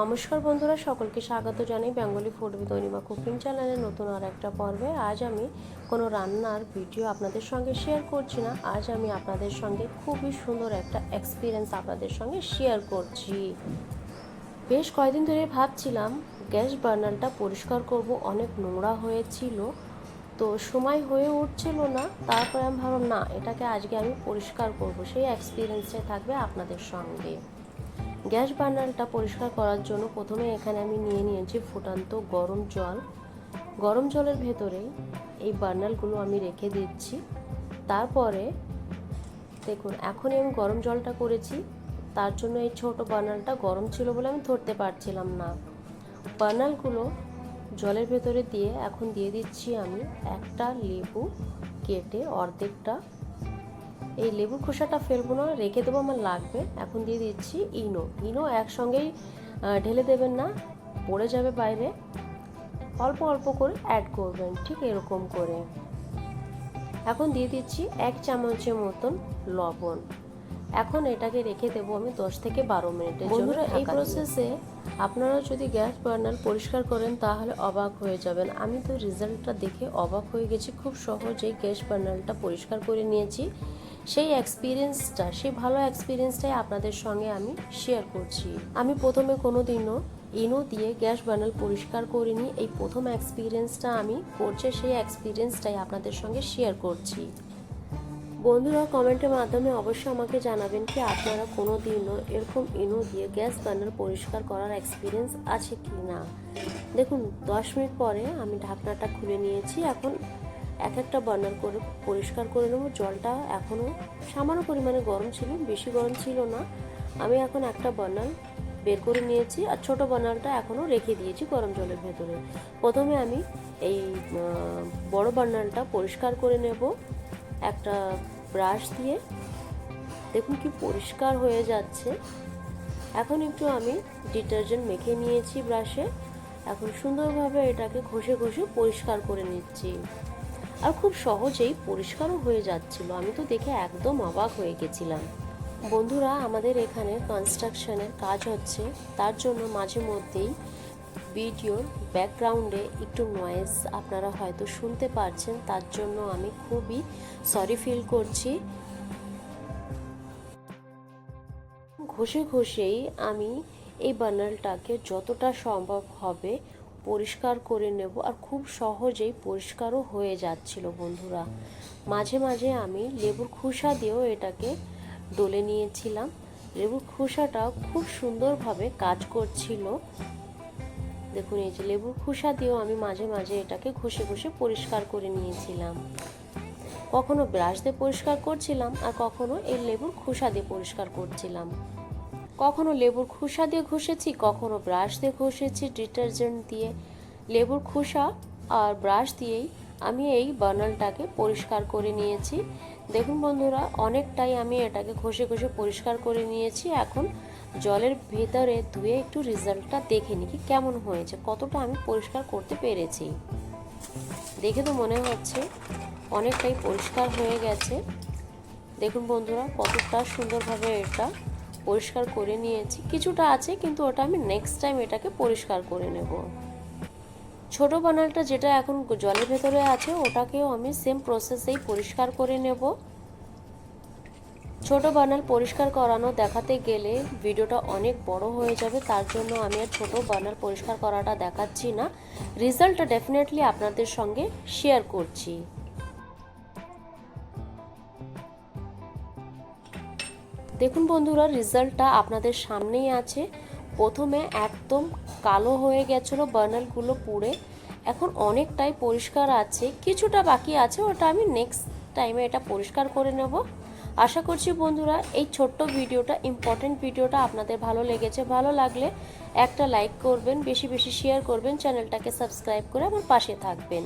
নমস্কার বন্ধুরা, সকলকে স্বাগত জানাই Bengali food with Anima cooking চ্যানেলের নতুন আর একটা পর্বে আজ আমি কোনো রান্নার ভিডিও আপনাদের সঙ্গে শেয়ার করছি না। আজ আমি আপনাদের সঙ্গে খুবই সুন্দর একটা এক্সপিরিয়েন্স আপনাদের সঙ্গে শেয়ার করছি। বেশ কয়েকদিন ধরে ভাবছিলাম গ্যাস বার্নারটা পরিষ্কার করব, অনেক নোংরা হয়েছিল, তো সময় হয়ে উঠছিল না। তারপরে আমি ভাবলাম, না, এটাকে আজকে আমি পরিষ্কার করব, সেই এক্সপিরিয়েন্সটাই থাকবে আপনাদের সঙ্গে। গ্যাস বার্নারটা পরিষ্কার করার জন্য প্রথমে এখানে আমি নিয়ে নিয়েছি ফুটান্ত গরম জল। গরম জলের ভেতরে এই বার্নারগুলো আমি রেখে দিচ্ছি। তারপরে দেখুন এখনই আমি গরম জলটা করেছি। তার জন্য এই ছোট বার্নারটা গরম ছিল বলে আমি ধরতে পারছিলাম না। বার্নারগুলো জলের ভেতরে দিয়ে এখন দিয়ে দিচ্ছি আমি একটা লেবু কেটে অর্ধেকটা এই লেবুর খোসাটা ফেলব না রেখে দেবো আমার লাগবে। এখন দিয়ে দিচ্ছি ইনো। ইনো একসঙ্গেই ঢেলে দেবেন না পড়ে যাবে বাইরে। অল্প অল্প করে অ্যাড করবেন ঠিক এরকম করে। এখন দিয়ে দিচ্ছি এক চামচের মতন লবণ। এখন এটাকে রেখে দেবো আমি দশ থেকে বারো এই বন্ধুরা, দিয়ে। প্রসেসে আপনারা যদি গ্যাস বার্নার পরিষ্কার করেন তাহলে অবাক হয়ে যাবেন। আমি তো রেজাল্টটা দেখে অবাক হয়ে গেছি। খুব সহজেই গ্যাস বার্নারটা পরিষ্কার করে নিয়েছি। সেই এক্সপিরিয়েন্সটা সেই ভালো এক্সপিরিয়েন্সটাই আপনাদের সঙ্গে আমি শেয়ার করছি। আমি প্রথমে কোনো দিনও ইনো দিয়ে গ্যাস বার্নার পরিষ্কার করিনি, এই প্রথম এক্সপিরিয়েন্সটা আমি করছি, সেই এক্সপিরিয়েন্সটাই আপনাদের সঙ্গে শেয়ার করছি। বন্ধুরা কমেন্টের মাধ্যমে অবশ্যই আমাকে জানাবেন কি আপনারা কোনো দিনও এরকম ইনো দিয়ে গ্যাস বার্নার পরিষ্কার করার এক্সপিরিয়েন্স আছে কি না দেখুন, দশ মিনিট পরে আমি ঢাকনাটা খুলে নিয়েছি, এখন এক একটা বার্নার করে পরিষ্কার করে নেব। জলটা এখনও সামান্য পরিমাণে গরম ছিল, বেশি গরম ছিল না। আমি এখন একটা বার্নার বের করে নিয়েছি আর ছোটো বার্নারটা এখনও রেখে দিয়েছি গরম জলের ভেতরে। প্রথমে আমি এই বড় বার্নারটা পরিষ্কার করে নেব একটা ব্রাশ দিয়ে। দেখুন কি পরিষ্কার হয়ে যাচ্ছে। এখন একটু আমি ডিটারজেন্ট মেখে নিয়েছি ব্রাশে। এখন সুন্দরভাবে এটাকে ঘষে ঘষে পরিষ্কার করে নিচ্ছি। আর খুব সহজেই পরিষ্কারও হয়ে যাচ্ছিল। আমি তো দেখে একদম অবাক হয়ে গেছিলাম। বন্ধুরা, আমাদের এখানে কনস্ট্রাকশনের কাজ হচ্ছে। তার জন্য মাঝে মধ্যেই ভিডিওর ব্যাকগ্রাউন্ডে একটু নয়েজ আপনারা হয়তো শুনতে পারছেন। তার জন্য আমি খুবই সরি ফিল করছি। ঘষে ঘষেই আমি এই বার্নারটাকে যতটা সম্ভব হবে পরিষ্কার করে নেব আর খুব সহজেই পরিষ্কারও হয়ে যাচ্ছিল, বন্ধুরা। মাঝে মাঝে আমি লেবুর খোসা দিয়েও এটাকে ডলে নিয়েছিলাম। লেবুর খোসাটা খুব সুন্দরভাবে কাজ করছিল। দেখুন, এই যে লেবুর খোসা দিয়েও আমি মাঝে মাঝে এটাকে ঘষে ঘষে পরিষ্কার করে নিয়েছিলাম। কখনো ব্রাশ দিয়ে পরিষ্কার করছিলাম আর কখনো এই লেবুর খোসা দিয়ে পরিষ্কার করছিলাম। কখনো লেবুর খোসা দিয়ে ঘষেছি, কখনো ব্রাশ দিয়ে ঘষেছি, ডিটারজেন্ট দিয়ে। লেবুর খোসা আর ব্রাশ দিয়েই আমি এই বার্নালটাকে পরিষ্কার করে নিয়েছি। দেখুন বন্ধুরা, অনেকটাই আমি এটাকে ঘষে ঘষে পরিষ্কার করে নিয়েছি। এখন জলের ভেতরে ধুয়ে একটু রেজাল্টটা দেখে নিই কি কেমন হয়েছে, কতটা আমি পরিষ্কার করতে পেরেছি। দেখে তো মনে হচ্ছে অনেকটাই পরিষ্কার হয়ে গেছে। দেখুন বন্ধুরা, কতটা সুন্দরভাবে এটা পরিষ্কার করে নিয়েছি। কিছুটা আছে, কিন্তু ওটা আমি নেক্সট টাইম এটাকে পরিষ্কার করে নেব। ছোট বানালটা যেটা এখন জলের ভেতরে আছে, ওটাকেও আমি সেম প্রসেসেই পরিষ্কার করে নেব। ছোট বানাল পরিষ্কার করানো দেখাতে গেলে ভিডিওটা অনেক বড় হয়ে যাবে, তার জন্য আমি আর ছোট বানাল পরিষ্কার করাটা দেখাচ্ছি না। রেজাল্টটা ডেফিনেটলি আপনাদের সঙ্গে শেয়ার করছি। দেখুন বন্ধুরা, রেজাল্টটা আপনাদের সামনেই আছে। প্রথমে একদম কালো হয়ে গেছিল বার্নারগুলো পুড়ে। এখন অনেকটাই পরিষ্কার আছে, কিছুটা বাকি আছে, ওটা আমি নেক্সট টাইমে এটা পরিষ্কার করে নেব। আশা করছি বন্ধুরা, এই ছোট্ট ভিডিওটা ইম্পর্টেন্ট ভিডিওটা আপনাদের ভালো লেগেছে, ভালো লাগলে একটা লাইক করবেন, বেশি বেশি শেয়ার করবেন চ্যানেলটাকে সাবস্ক্রাইব করে আমার পাশে থাকবেন।